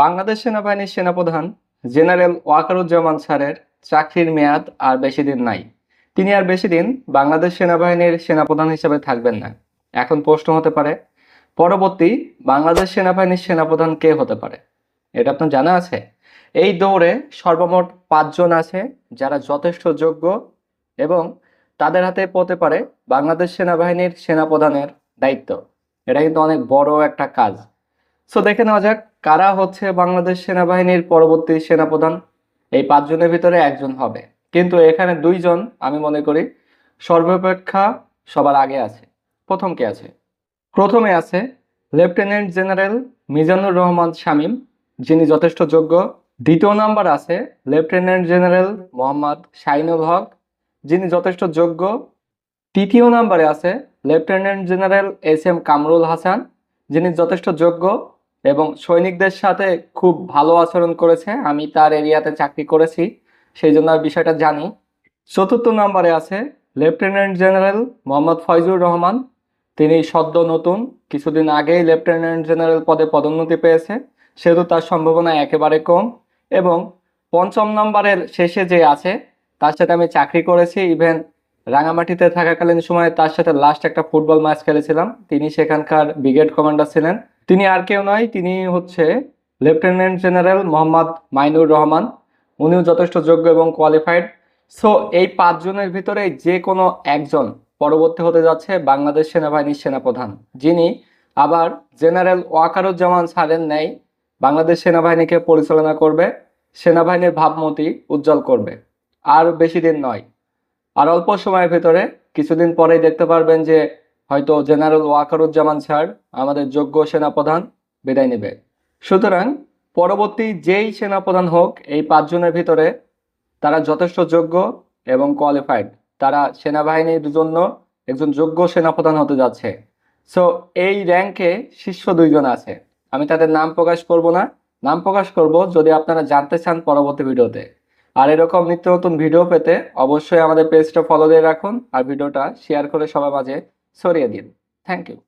বাংলাদেশ সেনাবাহিনীর সেনাপ্রধান জেনারেল ওয়াকারুজ্জামান স্যারের চাকরির মেয়াদ আর বেশি দিন নাই। তিনি আর বেশি দিন বাংলাদেশ সেনাবাহিনীর সেনাপ্রধান হিসেবে থাকবেন না। এখন প্রশ্ন হতে পারে, পরবর্তী বাংলাদেশ সেনাবাহিনীর সেনাপ্রধান কে হতে পারে? এটা আপনার জানা আছে? এই দৌড়ে সর্বমোট পাঁচজন আছে যারা যথেষ্ট যোগ্য এবং তাদের হাতে পড়তে পারে বাংলাদেশ সেনাবাহিনীর সেনাপ্রধানের দায়িত্ব। এটা কিন্তু অনেক বড় একটা কাজ। সো দেখে নেওয়া যাক কারা হচ্ছে বাংলাদেশ সেনাবাহিনীর পরবর্তী সেনাপ্রধান। এই পাঁচজনের ভিতরে একজন হবে। কিন্তু এখানে দুইজন, আমি মনে করি, সর্বাপেক্ষা সবার আগে আছে। প্রথম কে আছে? প্রথমে আছে লেফটেন্যান্ট জেনারেল মিজানুর রহমান শামীম, যিনি যথেষ্ট যোগ্য। দ্বিতীয় নাম্বার আছে লেফটেন্যান্ট জেনারেল মোহাম্মদ শাহিনুল হক, যিনি যথেষ্ট যোগ্য। তৃতীয় নাম্বারে আছে lieutenant general S M Kamrul Hasan, যিনি যথেষ্ট যোগ্য। এবং সৈনিকদের সাথে খুব ভালো আচরণ করেছে। আমি তার এরিয়াতে চাকরি করেছি, সেই জন্য বিষয়টা জানি। চতুর্থ নম্বরে আছে লেফটেন্যান্ট জেনারেল মোহাম্মদ ফয়জুর রহমান। তিনি সদ্য নতুন, কিছুদিন আগেই লেফটেন্যান্ট জেনারেল পদে পদোন্নতি পেয়েছে, সেহেতু তার সম্ভাবনা একেবারে কম। এবং পঞ্চম নম্বরের শেষে যে আছে, তার সাথে আমি চাকরি করেছি ইভেন রাঙামাটিতে থাকাকালীন সময়ে তার সাথে লাস্ট একটা ফুটবল ম্যাচ খেলেছিলাম। তিনি সেখানকার ব্রিগেড কমান্ডার ছিলেন। তিনি আর কেউ নয়, তিনি হচ্ছে লেফটেন্যান্ট জেনারেল মোহাম্মদ মাইনুর রহমান। উনিও যথেষ্ট যোগ্য এবং কোয়ালিফাইড সো এই পাঁচজনের ভিতরে যে কোনো একজন পরবর্তী হতে যাচ্ছে বাংলাদেশ সেনাবাহিনীর সেনাপ্রধান। যিনি আবার জেনারেল ওয়াকারুজ্জামান স্যারের ন্যায় বাংলাদেশ সেনাবাহিনীকে পরিচালনা করবে, সেনাবাহিনীর ভাবমতি উজ্জ্বল করবে। আর বেশি দিন নয়। আর অল্প সময়ের ভেতরে কিছুদিন পরেই দেখতে পারবেন যে হয়তো জেনারেল ওয়াকারুজ্জামান স্যার আমাদের যোগ্য সেনাপ্রধান বিদায় নেবে। সুতরাং পরবর্তী যেই সেনাপ্রধান হোক, এই পাঁচজনের ভিতরে তারা যথেষ্ট যোগ্য এবং কোয়ালিফাইড তারা সেনাবাহিনীর জন্য একজন যোগ্য সেনাপ্রধান হতে যাচ্ছে। সো এই র্যাঙ্কে শীর্ষ দুইজন আছে। আমি তাদের নাম প্রকাশ করব না। নাম প্রকাশ করব যদি আপনারা জানতে চান পরবর্তী ভিডিওতে। আর এরকম নিত্য নতুন ভিডিও পেতে অবশ্যই আমাদের পেজটা ফলো দিয়ে রাখুন আর ভিডিওটা শেয়ার করে সবার মাঝে ছড়িয়ে দিন। Thank you